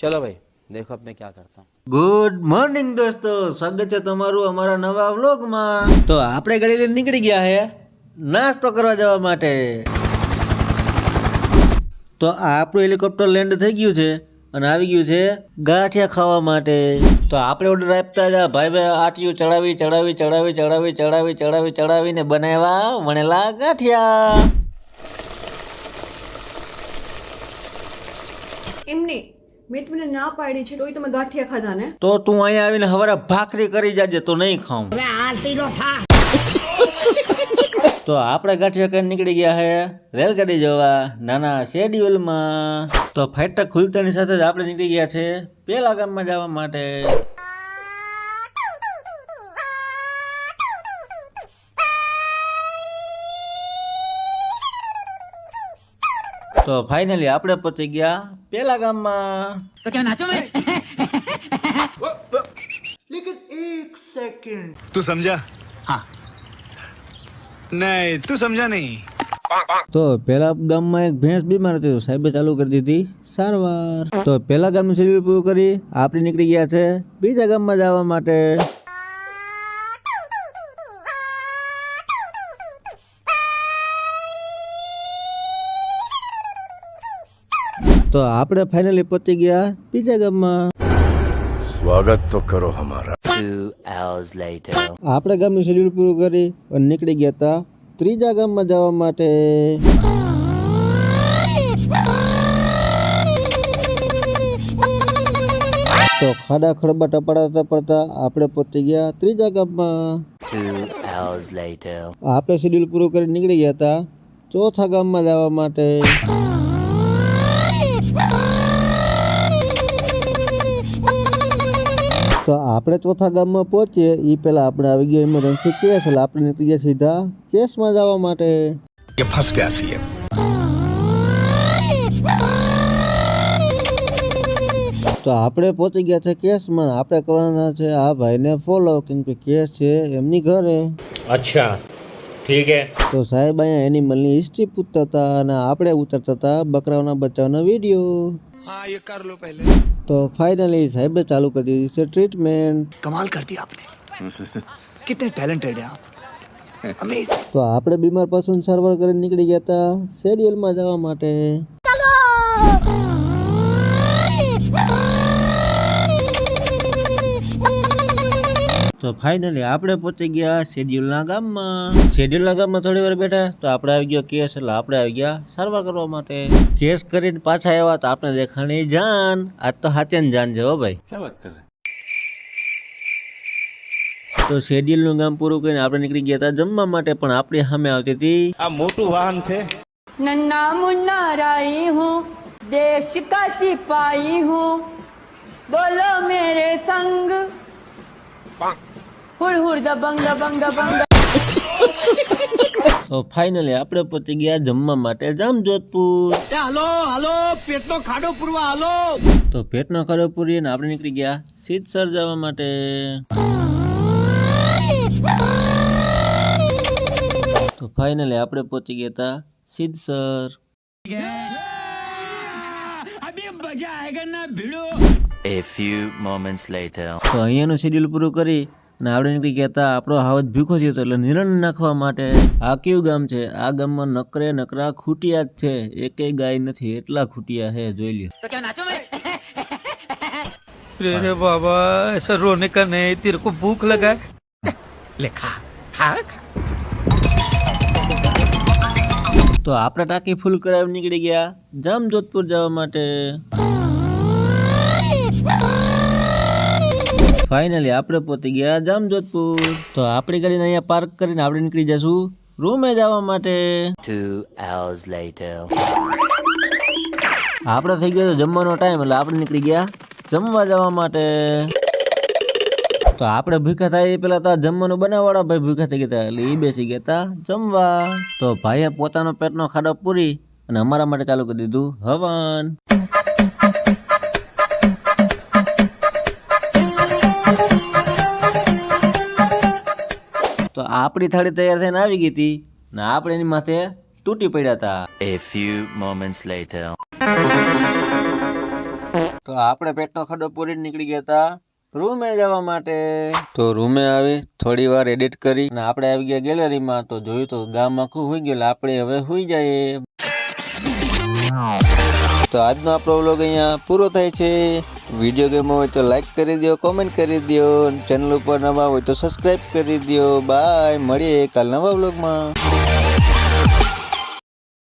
चलो भाई देखो अब मैं क्या करता हूँ ગુડ મોર્નિંગ દોસ્તો સ્વાગત છે તમારું અમારા નવા વ્લોગમાં તો આપણે ગાડી લઈને નીકળી ગયા હે નાસ્તો કરવા જવા માટે તો આ આપણું હેલિકોપ્ટર લેન્ડ થઈ ગયું છે અને આવી ગયું છે ગાંઠિયા ખાવા માટે તો આપણે ઓર્ડર આપતા હતા ભાઈ ભાઈ આટિયું ચડાવી ચડાવી ચડાવી ચડાવી ચડાવી ચડાવી ચડાવીને બનાવ્યા વણેલા ગાંઠિયા એમને મેં તમને ના પાડી છે તોય તમે ગાંઠિયા ખાધા ને? તો તું અહીંયા આવીને હવારે ભાખરી કરી જાજે તો નહીં ખાઉં. તો આપણે ગાંઠિયા કરીને નીકળી ગયા હે રેલગાડી જવા નાના શેડ્યુલમાં. તો ફાટક ખુલતાની સાથે જ આપણે નીકળી ગયા છે પેલા ગામમાં જવા માટે. તો ફાઇનલી આપણે પહોંચી ગયા પેલા ગામમાં. તો ક્યાં નાચો લેકિન એક સેકન્ડ. તું સમજા? હા. નહીં તું સમજા નહીં. તો પેલા ગામમાં એક ભેંસ બીમાર હતી સાહેબે ચાલુ કરી દીધી સારવાર. તો પેલા ગામનું શરીર પૂરું કરી આપણે નીકળી ગયા છે બીજા ગામમાં જવા માટે. તો આપણે ફાઇનલી પહોંચી ગયા બીજા ગામમાં. સ્વાગત તો કરો અમારા. આપણે ગામનું શેડ્યુલ પૂરું કરી અને નીકળી ગયા હતા ત્રીજા ગામમાં જવા માટે. તો ખાડા ખડબા ટપાડાતા પડતા આપણે પહોંચી ગયા ત્રીજા ગામમાં. આપણે શેડ્યુલ પૂરું કરી નીકળી ગયા હતા ચોથા ગામમાં જવા માટે. તો આપણે ચોથા ગામમાં પહોંચીએ એ પહેલાં આપણે આવી ગયા ઇમરજન્સી કેસ એટલે આપણે નીકળી ગયા સીધા કેસમાં જવા માટે. કે ફસ છીએ. તો આપણે પહોંચી ગયા છે કેસમાં આપણે કરવાના છે આ ભાઈને ફોલો કેમ કે કેસ છે એમની ઘરે. અચ્છા ઠીક હે. તો સાહેબ અહીંયા એનિમલની હિસ્ટ્રી પૂછતા હતા અને આપણે ઉતરતા હતા બકરાઓના બચ્ચાઓનો વીડિયો હા એ કર લો પહેલે. पहले તો ફાઇનલી સાહેબે ચાલુ કરી દીધી છે ટ્રીટમેન્ટ कमाल कर दिया आपने कितने टैलेंटेड है आप अमेजिंग તો આપણે બીમાર પશુને સારવાર કરીને નીકળી ગયા હતા શેડ્યુલમાં જવા માટે તો ફાઇનલી આપણે પહોંચી ગયા શેડ્યુલના ગામમાં. શેડ્યુલના ગામમાં થોડી વાર બેઠા તો આપણે આવી ગયો કેસ એટલે આપણે આવી ગયા સારવાર કરવા માટે. કેસ કરીને પાછા આવ્યા તો આપણે દેખાણી જાન. આજ તો હાચે જાન છે હો ભાઈ. તો શેડ્યુલનું ગામ પૂરું કરીને આપણે નીકળી ગયા હતા જમવા માટે પણ આપણી સામે આવતી હતી આ મોટું વાહન છે. નન્ના મુન્ના રાઈ હું દેશ કા સિપાહી હું. બોલો મેરે સંગ. તો ફાઇનલી આપણે પહોંચી ગયા જમવા માટે. જામ જોધપુર. હાલો હાલો પેટનો ખાડો પૂરવા હાલો. તો પેટનો ખાડો પૂરી ને આપણે નીકળી ગયા સીતસર જવા માટે. તો ફાઇનલી આપણે પહોંચી ગયા હતા Siddhsar A few moments later. તો અહીંયાનું શેડ્યુલ પૂરું કરી અને આપણે નીકળી ગયા હતા આપણો હાવજ ભીખો થયો હતો એટલે નિરણ નાખવા માટે આ કેવું ગામ છે આ ગામમાં નકરે નકરા ખૂટિયા જ છે એકેય ગાય નથી એટલા ખૂટિયા છે જોઈ લ્યો अरे बाबा ऐसा रोने का नहीं तेरे को भूख लगा है ले खा खा તો આપણે ટાંકી ફૂલ કરાવી નીકળી ગયા જામજોધપુર જવા માટે ફાઇનલી આપણે પહોંચી ગયા જામજોધપુર. તો આપણી ગાડીને અહીંયા પાર્ક કરીને આપણે નીકળી જશું. રૂમે જવા માટે. Two hours later. આપણે થઈ ગયો જમવાનો ટાઈમ એટલે આપણે નીકળી ગયા જમવા જવા માટે. તો આપણે ભૂખા થાય એ પેલા તો જમવાનું બનાવવાળા ભાઈ ભૂખા થઈ ગયા એટલે એ બેસી ગયા હતા જમવા. તો ભાઈએ પોતાનો પેટનો ખાડો પૂરી અને અમારા માટે ચાલુ કરી દીધું હવન. આપણી થાળી તૈયાર થઈને આવી ગઈ હતી ને આપણે એની માથે તૂટી પડ્યા હતા. એ ફ્યુ મોમેન્ટ્સ લેટર તો આપણે પેટનો ખડો પૂરી નીકળી ગયા હતા રૂમે જવા માટે. તો રૂમે આવી થોડી વાર એડિટ કરી અને આપણે આવી ગયા ગેલેરીમાં. તો જોયું તો ગામ આખું હોઈ ગયું આપણે હવે હોઈ જઈએ. તો આજનો આપણો વ્લોગ અહીંયા પૂરો થાય છે. વીડિયો ગેમ હોય તો લાઈક કરી દો કોમેન્ટ કરી દો ચેનલ ઉપર નવા હોય તો સબસ્ક્રાઈબ કરી દો બાય મળીએ કાલ નવા વ્લોગમાં